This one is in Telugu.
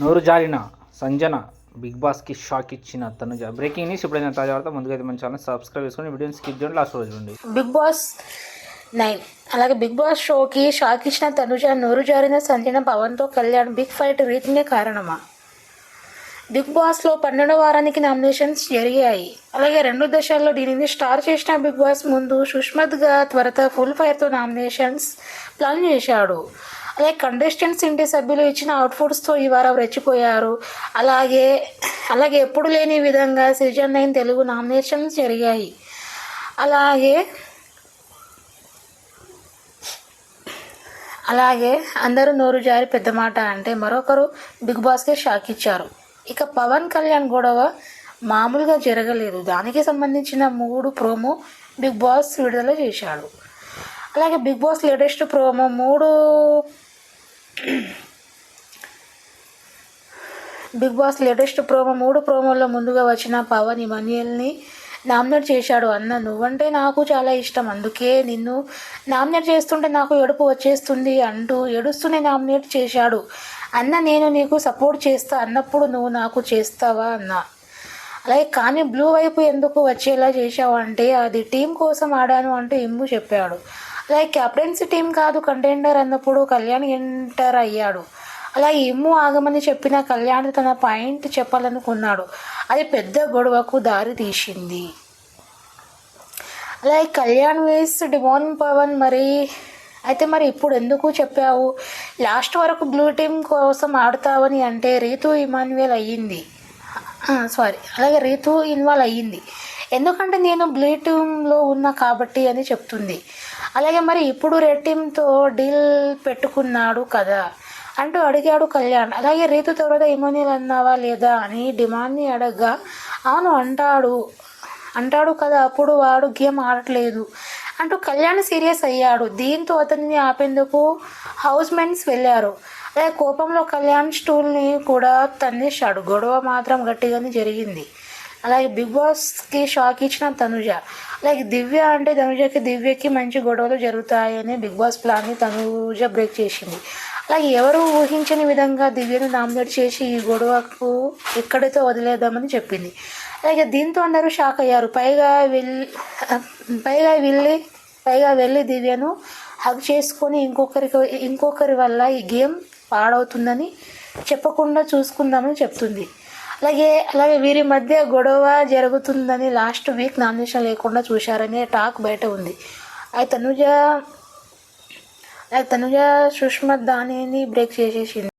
నోరు జారిన సంజన బిగ్ బాస్కి షాక్ ఇచ్చిన తనుజ. బ్రేకింగ్ న్యూస్ ఇప్పుడైనా తాజా వార్త ముందుగా అయితే మన ఛానల్ సబ్స్క్రైబ్ చేసుకొని వీడియోని స్కిప్ చేయండి లాస్ట్ రోజు నుండి. Big Boss nine. అలాగే బిగ్ బాస్ షోకి షాక్ ఇచ్చిన తనుజ నోరు జారిన సంజన పవన్తో కళ్యాణ్ బిగ్ ఫైట్ రీతినే కారణమా? బిగ్ బాస్లో పన్నెండో వారానికి నామినేషన్స్ జరిగాయి. అలాగే రెండు దశల్లో దీనిని స్టార్ చేసిన బిగ్ బాస్ ముందు సుష్మత్గా త్వరత ఫుల్ ఫైర్తో నామినేషన్స్ ప్లాన్ చేశాడు. అలాగే కంటెస్టెంట్స్ ఇంటి సభ్యులు ఇచ్చిన అవుట్ఫుట్స్తో ఈ వారం రెచ్చిపోయారు. అలాగే అలాగే ఎప్పుడు లేని విధంగా సీజన్ నైన్ తెలుగు నామినేషన్స్ జరిగాయి. అలాగే అలాగే అందరూ నోరు జారి పెద్ద మాట అంటే మరొకరు బిగ్ బాస్కే షాక్ ఇచ్చారు. ఇక పవన్ కళ్యాణ్ గొడవ మామూలుగా జరగలేదు. దానికి సంబంధించిన మూడు ప్రోమో బిగ్ బాస్ విడుదల చేశాడు. అలాగే బిగ్ బాస్ లేటెస్ట్ ప్రోమో మూడు బిగ్ బాస్ లేటెస్ట్ ప్రోమో మూడు ప్రోమోల్లో ముందుగా వచ్చిన పవన్ ఇమాన్యుయల్ని నామినేట్ చేశాడు అన్న. నువ్వంటే నాకు చాలా ఇష్టం. అందుకే నిన్ను నామినేట్ చేస్తుంటే నాకు ఏడుపు వచ్చేస్తుంది అంటూ ఏడుస్తూనే నామినేట్ చేశాడు. అన్న నేను నీకు సపోర్ట్ చేస్తా అన్నప్పుడు నువ్వు నాకు చేస్తావా అన్న? అలాగే కానీ బ్లూ వైపు ఎందుకు వచ్చేలా చేశావు అంటే అది టీం కోసం ఆడాను అంటూ ఇమ్ము చెప్పాడు. అలాగే కెప్టెన్సీ టీం కాదు కంటెండర్ అన్నప్పుడు కళ్యాణ్ ఎంటర్ అయ్యాడు. అలాగే ఏమో ఆగమని చెప్పిన కళ్యాణ్ తన పాయింట్ చెప్పాలనుకున్నాడు. అది పెద్ద గొడవకు దారి తీసింది. అలాగే కళ్యాణ్ వేస్ డిమాన్ పవన్ మరి అయితే మరి ఇప్పుడు ఎందుకు చెప్పావు? లాస్ట్ వరకు బ్లూ టీం కోసం ఆడతావని అంటే రీతు ఇమాన్యువల్ అయ్యింది. సారీ అలాగే రీతు ఇన్వాల్వ్ అయ్యింది. ఎందుకంటే నేను బ్లూ ఉన్నా కాబట్టి అని చెప్తుంది. అలాగే మరి ఇప్పుడు రెడ్ డీల్ పెట్టుకున్నాడు కదా అంటూ అడిగాడు కళ్యాణ్. అలాగే రీతు తర్వాత ఇమోనియల్ అన్నావా లేదా అని డిమాండ్ని అడగ్గా అవును అంటాడు. అంటాడు కదా అప్పుడు వాడు గేమ్ ఆడట్లేదు అంటూ కళ్యాణ్ సీరియస్ అయ్యాడు. దీంతో అతనిని ఆపేందుకు హౌస్ మెన్స్ వెళ్ళారు. అలాగే కోపంలో కళ్యాణ్ స్టూల్ని కూడా తన్నేశాడు. గొడవ మాత్రం గట్టిగానే జరిగింది. అలాగే బిగ్ బాస్కి షాక్ ఇచ్చిన తనుజ. అలాగే దివ్య అంటే తనుజకి దివ్యకి మంచి గొడవలు జరుగుతాయని బిగ్ బాస్ ప్లాన్ని తనుజ బ్రేక్ చేసింది. అలాగే ఎవరు ఊహించని విధంగా దివ్యను నామినేట్ చేసి ఈ గొడవకు ఇక్కడితో వదిలేద్దామని చెప్పింది. అలాగే దీంతో అందరూ షాక్ అయ్యారు. పైగా వెళ్ళి పైగా వెళ్ళి పైగా వెళ్ళి దివ్యను హగ్ చేసుకొని ఇంకొకరికి ఇంకొకరి వల్ల ఈ గేమ్ పాడవుతుందని చెప్పకుండా చూసుకుందామని చెప్తుంది. అలాగే అలాగే వీరి మధ్య గొడవ జరుగుతుందని లాస్ట్ వీక్ నామినేషన్ లేకుండా చూశారనే టాక్ బయట ఉంది. అయితే తనుజ తనుజ సుష్మ దానిని బ్రేక్ చేసేసింది.